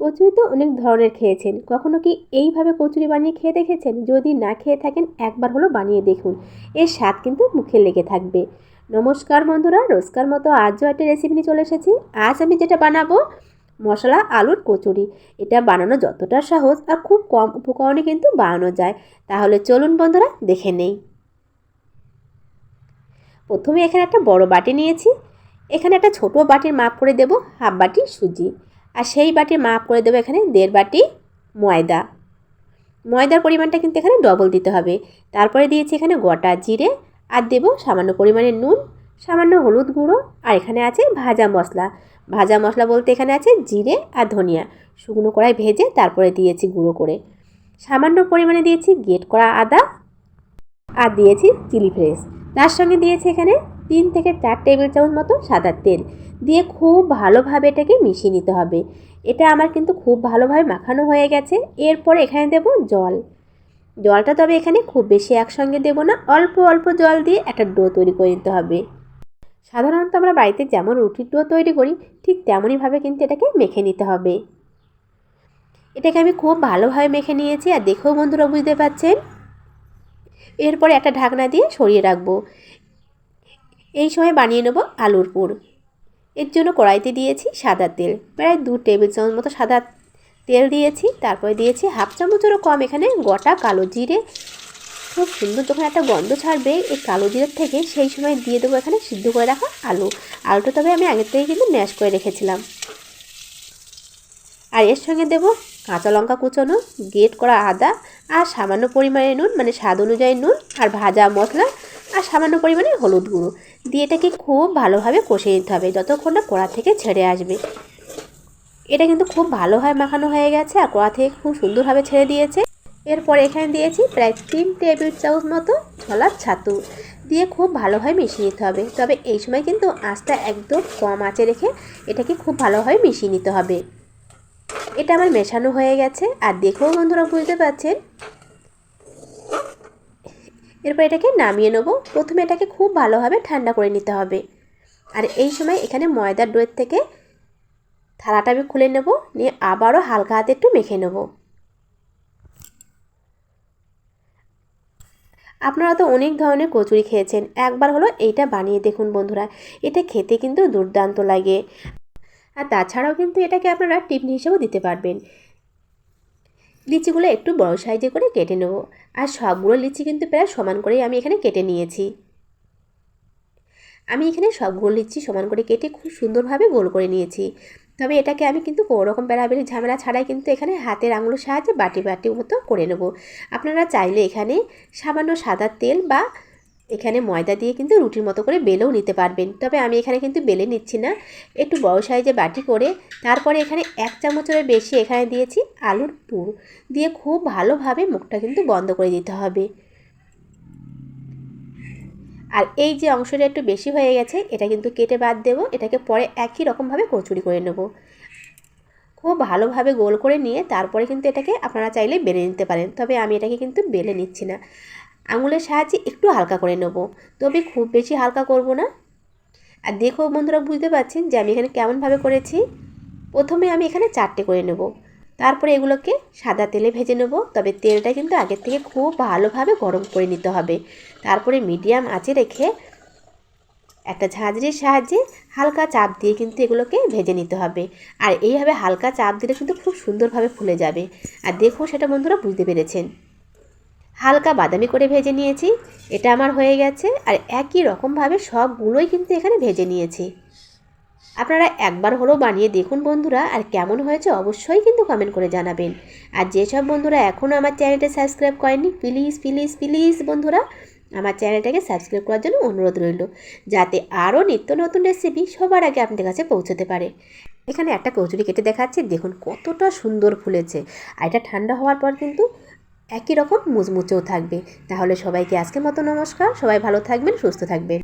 কচুরি তো অনেক ধরনের খেয়েছেন। কখনো কি এইভাবে কচুরি বানিয়ে খেয়ে দেখেছেন? যদি না খেয়ে থাকেন, একবার হলো বানিয়ে দেখুন। এর স্বাদ কিন্তু মুখে লেগে থাকবে। নমস্কার বন্ধুরা, রোজকার মতো আজও একটা রেসিপি নিয়ে চলে এসেছি। আজ আমি যেটা বানাবো, মশলা আলুর কচুরি। এটা বানানো যতটা সহজ আর খুব কম উপকরণে কিন্তু বানানো যায়। তাহলে চলুন বন্ধুরা, দেখে নেই। প্রথমে এখানে একটা বড় বাটি নিয়েছি। এখানে একটা ছোট বাটির মাপ করে দেব, হাফ বাটি সুজি। আর সেই বাটির মাপ করে দেবো এখানে দেড় বাটি ময়দা। ময়দার পরিমাণটা কিন্তু এখানে ডবল দিতে হবে। তারপরে দিয়েছি এখানে গোটা জিরে আর দেব সামান্য পরিমাণে নুন, সামান্য হলুদ গুঁড়ো আর এখানে আছে ভাজা মশলা। ভাজা মশলা বলতে এখানে আছে জিরে আর ধনিয়া। শুকনো কড়াই ভেজে তারপরে দিয়েছি গুঁড়ো করে। সামান্য পরিমাণে দিয়েছি গেট করা আদা আর দিয়েছি চিলি ফ্রেশ তার সঙ্গে দিয়েছি এখানে তিন থেকে চার টেবিল চামচ মতো সাদা তেল দিয়ে খুব ভালোভাবে এটাকে মিশিয়ে নিতে হবে। এটা আমার কিন্তু খুব ভালোভাবে মাখানো হয়ে গেছে। এরপর এখানে দেব জল। জলটা তবে এখানে খুব বেশি একসঙ্গে দেব না, অল্প অল্প জল দিয়ে একটা ডো তৈরি করে নিতে হবে। সাধারণত আমরা বাড়িতে যেমন রুটির ডো তৈরি করি, ঠিক তেমনইভাবে কিন্তু এটাকে মেখে নিতে হবে। এটাকে আমি খুব ভালোভাবে মেখে নিয়েছি আর দেখেও বন্ধুরা বুঝতে পারছেন। এরপরে একটা ঢাকনা দিয়ে সরিয়ে রাখব। এই সময় বানিয়ে নেব আলুর পুর। এর জন্য কড়াইতে দিয়েছি সাদা তেল, প্রায় দু টেবিল চামচ মতো সাদা তেল দিয়েছি, তারপরে দিয়েছি হাফ চামচেরও কম এখানে গোটা কালো জিরে। খুব সুন্দর যখন একটা গন্ধ ছাড়বে এই কালো জিরের থেকে, সেই সময় দিয়ে দেবো এখানে সিদ্ধ করে রাখা আলু। আলুটা তবে আমি আগের থেকে কিন্তু ম্যাশ করে রেখেছিলাম। আর এর সঙ্গে দেব কাঁচা লঙ্কা কুচোনো গেট করা আদা আর সামান্য পরিমাণে নুন মানে স্বাদ অনুযায়ী নুন আর ভাজা মশলা আর সামান্য পরিমাণে হলুদ গুঁড়ো। দিয়ে এটাকে খুব ভালোভাবে কষিয়ে নিতে হবে যতক্ষণ না কড়া থেকে ছেড়ে আসবে। এটা কিন্তু খুব ভালোভাবে মাখানো হয়ে গেছে আর কড়া থেকে খুব সুন্দরভাবে ছেড়ে দিয়েছে। এরপর এখানে দিয়েছি প্রায় তিন টেবিল চামচ মতো ছোলার ছাতু। দিয়ে খুব ভালোভাবে মিশিয়ে নিতে হবে। তবে এই সময় কিন্তু আঁচটা একদম কম আঁচে রেখে এটাকে খুব ভালোভাবে মিশিয়ে নিতে হবে। এটা আমার মেশানো হয়ে গেছে। আর দেখেও বন্ধুরা, বুঝতে পারছেন? এরপর এটাকে নামিয়ে নেব। প্রথমে এটাকে খুব ভালোভাবে ঠান্ডা করে নিতে হবে। আর এই সময় এখানে ময়দার ডোয়ের থেকে থালাটা আমি খুলে নেব, নিয়ে আবারও হালকা হাতে একটু মেখে নেব। আপনারা তো অনেক ধরনের কচুরি খেয়েছেন। একবার হলো এইটা বানিয়ে দেখুন বন্ধুরা এটা খেতে কিন্তু দুর্দান্ত লাগে। আর তাছাড়াও কিন্তু এটাকে আপনারা টিফিন হিসেবেও দিতে পারবেন। লিচিগুলো একটু বড় সাইজে করে কেটে নেব। আর সবগুলো লিচি কিন্তু প্রায় সমান করেই আমি এখানে কেটে নিয়েছি। আমি এখানে সবগুলো লিচি সমান করে কেটে খুব সুন্দরভাবে গোল করে নিয়েছি। তবে এটাকে আমি কিন্তু কোনো রকম বেড়াবেড়ি ঝামেলা ছাড়াই কিন্তু এখানে হাতের আঙুলের সাহায্যে বাটি বাটি মতো করে নেব। আপনারা চাইলে এখানে সামান্য সাদা তেল বা এখানে ময়দা দিয়ে কিন্তু রুটির মতো করে বেলেও নিতে পারবেন। তবে আমি এখানে কিন্তু বেলে নিচ্ছি না। একটু বড় সাইজে বাটি করে তারপরে এখানে এক চামচের বেশি এখানে দিয়েছি আলুর পুর। দিয়ে খুব ভালোভাবে মুখটা কিন্তু বন্ধ করে দিতে হবে। আর এই যে অংশটা একটু বেশি হয়ে গেছে, এটা কিন্তু কেটে বাদ দেবো। এটাকে পরে একই রকমভাবে কচুরি করে নেব। খুব ভালোভাবে গোল করে নিয়ে তারপরে কিন্তু এটাকে আপনারা চাইলে বেলে নিতে পারেন। তবে আমি এটাকে কিন্তু বেলে নিচ্ছি না। আঙুলের সাহায্যে একটু হালকা করে নেব। তবে খুব বেশি হালকা করব না। আর দেখো বন্ধুরা, বুঝতে পারছেন যে আমি এখানে কেমনভাবে করেছি? প্রথমে আমি এখানে চারটে করে নেব। তারপরে এগুলোকে সাদা তেলে ভেজে নেব। তবে তেলটা কিন্তু আগের থেকে খুব ভালোভাবে গরম করে নিতে হবে। তারপরে মিডিয়াম আঁচে রেখে একটা ঝাঁঝরির সাহায্যে হালকা চাপ দিয়ে কিন্তু এগুলোকে ভেজে নিতে হবে। আর এইভাবে হালকা চাপ দিলে কিন্তু খুব সুন্দরভাবে ফুলে যাবে। আর দেখো সেটা বন্ধুরা, বুঝতে পেরেছেন। হালকা বাদামি করে ভেজে নিয়েছি, এটা আমার হয়ে গেছে, আর একই রকমভাবে সবগুলোই কিন্তু এখানে ভেজে নিয়েছি। আপনারা একবার হলেও বানিয়ে দেখুন বন্ধুরা, আর কেমন হয়েছে অবশ্যই কিন্তু কমেন্ট করে জানাবেন। আর যেসব বন্ধুরা এখনও আমার চ্যানেলটা সাবস্ক্রাইব করেনি প্লিজ প্লিজ প্লিজ বন্ধুরা, আমার চ্যানেলটাকে সাবস্ক্রাইব করার জন্য অনুরোধ রইল, যাতে আরও নিত্য নতুন রেসিপি সবার আগে আপনাদের কাছে পৌঁছতে পারে। এখানে একটা কচুরি কেটে দেখাচ্ছি, দেখুন কতটা সুন্দর ফুলেছে, আর এটা ঠান্ডা হওয়ার পর কিন্তু একই রকম মুচমুচেও থাকবে। তাহলে সবাইকে আজকের মতো নমস্কার। সবাই ভালো থাকবেন সুস্থ থাকবেন।